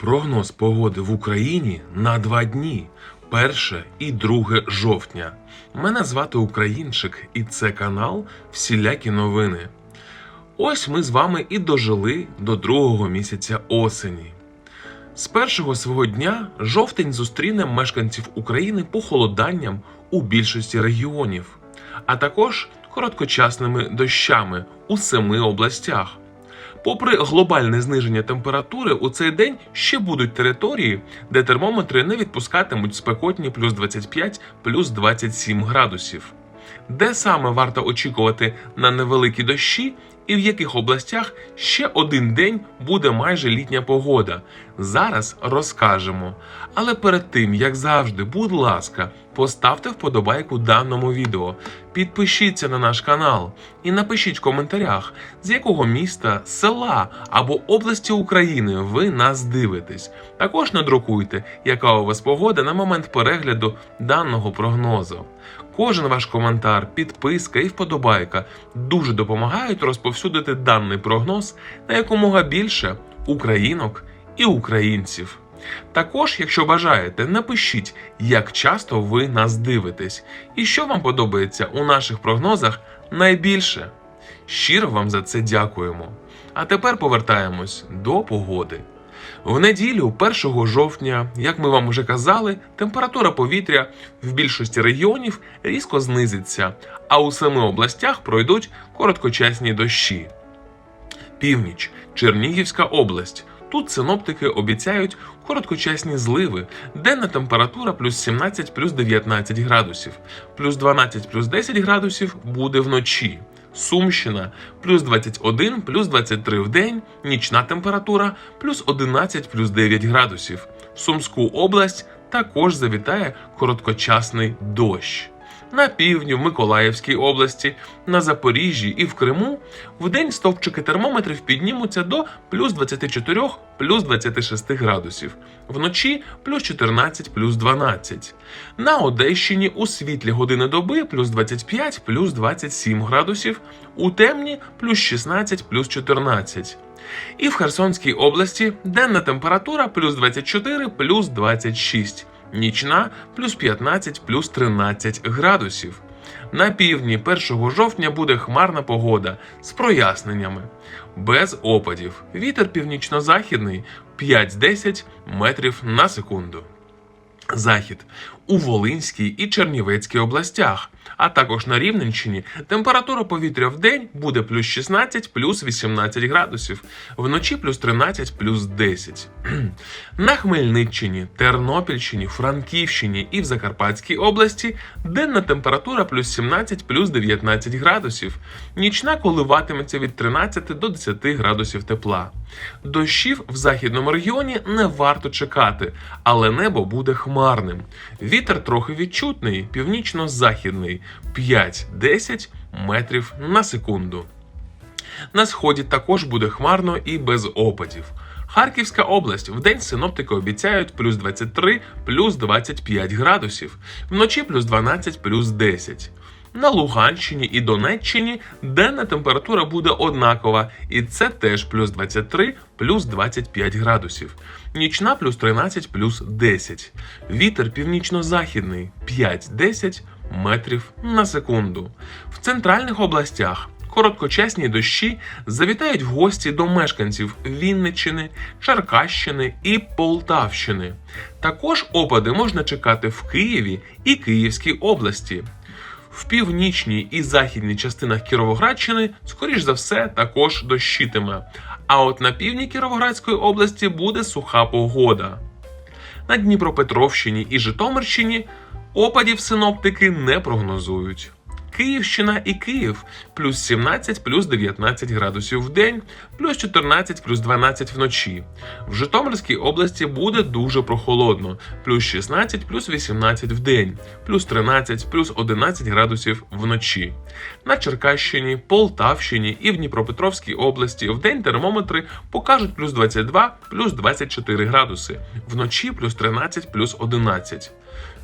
Прогноз погоди в Україні на два дні 1 і 2 жовтня. Мене звати Українчик, і це канал Всілякі новини. Ось ми з вами і дожили до другого місяця осені. З першого свого дня жовтень зустріне мешканців України похолоданням у більшості регіонів, а також короткочасними дощами у семи областях. Попри глобальне зниження температури, у цей день ще будуть території, де термометри не відпускатимуть спекотні плюс 25, плюс 27 градусів. Де саме варто очікувати на невеликі дощі, і в яких областях ще один день буде майже літня погода. Зараз розкажемо. Але перед тим, як завжди, будь ласка, поставте вподобайку даному відео, підпишіться на наш канал і напишіть в коментарях, з якого міста, села або області України ви нас дивитесь. Також надрукуйте, яка у вас погода на момент перегляду даного прогнозу. Кожен ваш коментар, підписка і вподобайка дуже допомагають розповсюдити даний прогноз на якомога більше українок і українців. Також, якщо бажаєте, напишіть, як часто ви нас дивитесь і що вам подобається у наших прогнозах найбільше. Щиро вам за це дякуємо. А тепер повертаємось до погоди. В неділю, 1 жовтня, як ми вам вже казали, температура повітря в більшості регіонів різко знизиться, а у семи областях пройдуть короткочасні дощі. Північ, Чернігівська область. Тут синоптики обіцяють короткочасні зливи, денна температура плюс 17 плюс 19 градусів, плюс 12 плюс 10 градусів буде вночі. Сумщина плюс 21 плюс 23 в день, нічна температура плюс 11 плюс 9 градусів. Сумську область також завітає короткочасний дощ. На півдні, в Миколаївській області, на Запоріжжі і в Криму вдень стовпчики термометрів піднімуться до плюс 24 плюс 26 градусів, вночі плюс 14 плюс 12. На Одещині у світлі години доби плюс 25 плюс 27 градусів, у темні плюс 16 плюс 14. І в Херсонській області денна температура плюс 24 плюс 26 нічна плюс 15 плюс 13 градусів. На півдні 1 жовтня буде хмарна погода з проясненнями, без опадів. Вітер північно-західний 5-10 метрів на секунду. Захід у Волинській і Чернівецькій областях, а також на Рівненщині температура повітря в день буде плюс 16 плюс 18 градусів, вночі плюс 13 плюс 10. На Хмельниччині, Тернопільщині, Франківщині і в Закарпатській області денна температура плюс 17 плюс 19 градусів, нічна коливатиметься від 13 до 10 градусів тепла. Дощів в західному регіоні не варто чекати, але небо буде хмарним. Вітер трохи відчутний, північно-західний 5-10 метрів на секунду. На сході також буде хмарно і без опадів. Харківська область в день синоптики обіцяють плюс 23 плюс 25 градусів, вночі плюс 12 плюс 10. На Луганщині і Донеччині денна температура буде однакова, і це теж плюс 23 плюс 25 градусів. Нічна плюс 13 плюс 10. Вітер північно-західний 5-10 метрів на секунду. В центральних областях короткочасні дощі завітають в гості до мешканців Вінниччини, Черкащини і Полтавщини. Також опади можна чекати в Києві і Київській області. В північній і західній частинах Кіровоградщини, скоріш за все, також дощитиме. А от на півдні Кіровоградської області буде суха погода. На Дніпропетровщині і Житомирщині опадів синоптики не прогнозують. Київщина і Київ плюс 17 плюс 19 градусів в день, плюс 14 плюс 12 вночі. В Житомирській області буде дуже прохолодно, плюс 16 плюс 18 в день, плюс 13 плюс 11 градусів вночі. На Черкащині, Полтавщині і в Дніпропетровській області в день термометри покажуть плюс 22 плюс 24 градуси, вночі плюс 13 плюс 11.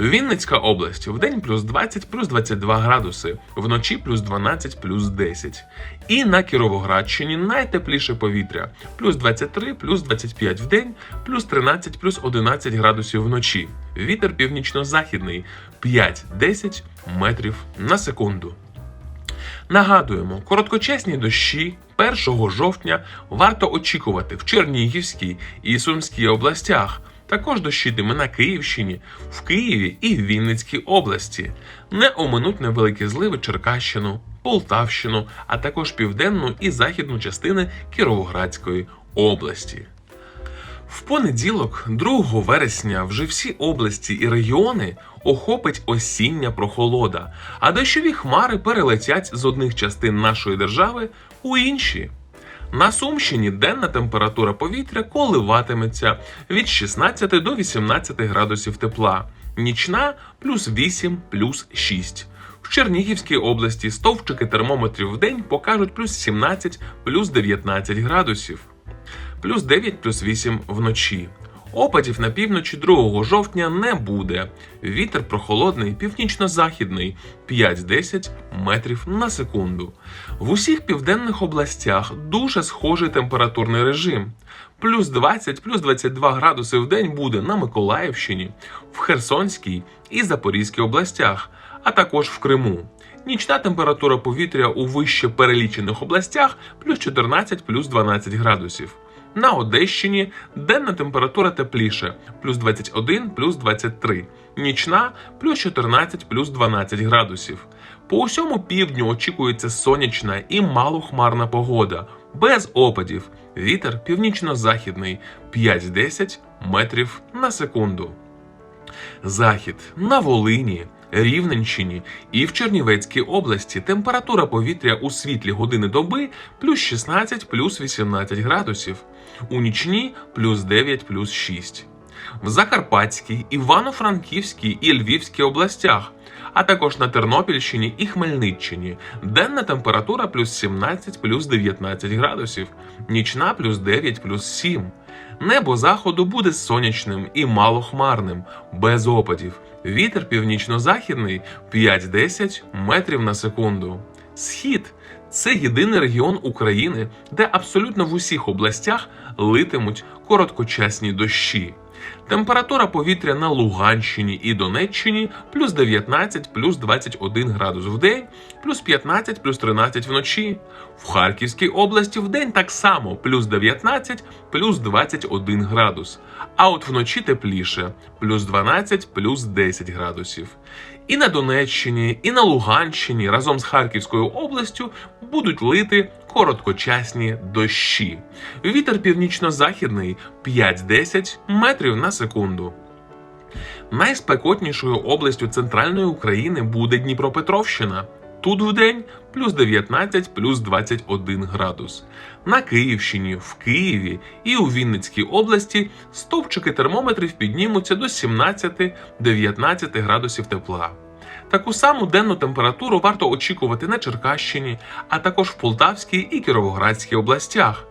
Вінницька область в день плюс 20 плюс 22 градуси, вночі плюс 12, плюс 10. І на Кіровоградщині найтепліше повітря плюс 23, плюс 25 в день, плюс 13, плюс 11 градусів вночі. Вітер північно-західний 5-10 метрів на секунду. Нагадуємо, короткочасні дощі 1 жовтня варто очікувати в Чернігівській і Сумській областях. Також дощі дощитиме на Київщині, в Києві і в Вінницькій області. Не оминуть невеликі зливи Черкащину, Полтавщину, а також південну і західну частини Кіровоградської області. В понеділок, 2 вересня, вже всі області і регіони охопить осіння прохолода, а дощові хмари перелетять з одних частин нашої держави у інші. На Сумщині денна температура повітря коливатиметься від 16 до 18 градусів тепла, нічна плюс 8, плюс 6. В Чернігівській області стовпчики термометрів в день покажуть плюс 17, плюс 19 градусів плюс 9 плюс 8 вночі. Опадів на півночі 2 жовтня не буде. Вітер прохолодний, північно-західний 5-10 метрів на секунду. В усіх південних областях дуже схожий температурний режим. Плюс 20, плюс 22 градуси в день буде на Миколаївщині, в Херсонській і Запорізькій областях, а також в Криму. Нічна температура повітря у вище перелічених областях плюс 14 плюс 12 градусів. На Одещині денна температура тепліше плюс 21 плюс 23, нічна плюс 14 плюс 12 градусів. По усьому півдню очікується сонячна і малохмарна погода, без опадів. Вітер північно-західний 5-10 метрів на секунду. Захід на Волині, Рівненщині і в Чернівецькій області температура повітря у світлі години доби плюс 16 плюс 18 градусів, у нічні плюс 9 плюс 6. В Закарпатській, Івано-Франківській і Львівській областях, а також на Тернопільщині і Хмельниччині денна температура плюс 17 плюс 19 градусів, нічна плюс 9 плюс 7. Небо заходу буде сонячним і малохмарним, без опадів. Вітер північно-західний 5-10 метрів на секунду. Схід це єдиний регіон України, де абсолютно в усіх областях литимуть короткочасні дощі. Температура повітря на Луганщині і Донеччині плюс 19, плюс 21 градус в день, плюс 15, плюс 13 вночі. В Харківській області в день так само плюс 19, плюс 21 градус. А от вночі тепліше плюс 12, плюс 10 градусів. І на Донеччині, і на Луганщині разом з Харківською областю будуть лити короткочасні дощі. Вітер північно-західний 5-10 метрів на секунду. Найспекотнішою областю центральної України буде Дніпропетровщина. Тут вдень плюс 19, плюс 21 градус. На Київщині, в Києві і у Вінницькій області стовпчики термометрів піднімуться до 17-19 градусів тепла. Таку саму денну температуру варто очікувати на Черкащині, а також в Полтавській і Кіровоградській областях.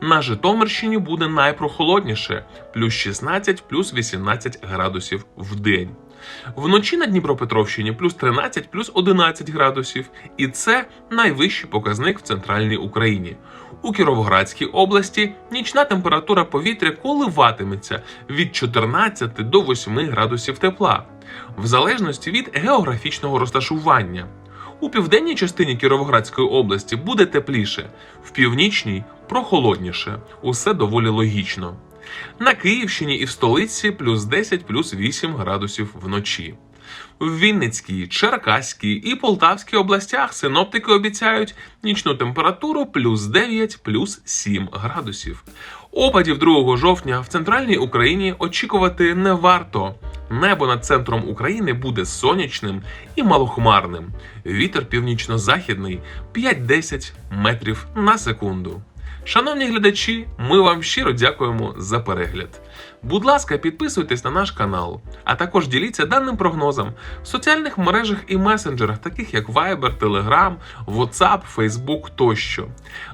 На Житомирщині буде найпрохолодніше плюс 16, плюс 18 градусів в день. Вночі на Дніпропетровщині плюс 13, плюс 11 градусів, і це найвищий показник в центральній Україні. У Кіровоградській області нічна температура повітря коливатиметься від 14 до 8 градусів тепла, в залежності від географічного розташування. У південній частині Кіровоградської області буде тепліше, в північній прохолодніше. Усе доволі логічно. На Київщині і в столиці плюс 10 плюс 8 градусів вночі. В Вінницькій, Черкаській і Полтавській областях синоптики обіцяють нічну температуру плюс 9 плюс 7 градусів. Опадів 2 жовтня в центральній Україні очікувати не варто. Небо над центром України буде сонячним і малохмарним. Вітер північно-західний 5-10 метрів на секунду. Шановні глядачі, ми вам щиро дякуємо за перегляд. Будь ласка, підписуйтесь на наш канал, а також діліться даним прогнозом в соціальних мережах і месенджерах, таких як Viber, Telegram, WhatsApp, Facebook тощо.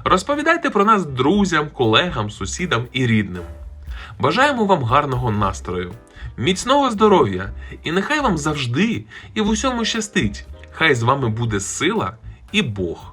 Розповідайте про нас друзям, колегам, сусідам і рідним. Бажаємо вам гарного настрою, міцного здоров'я і нехай вам завжди і в усьому щастить. Хай з вами буде сила і Бог.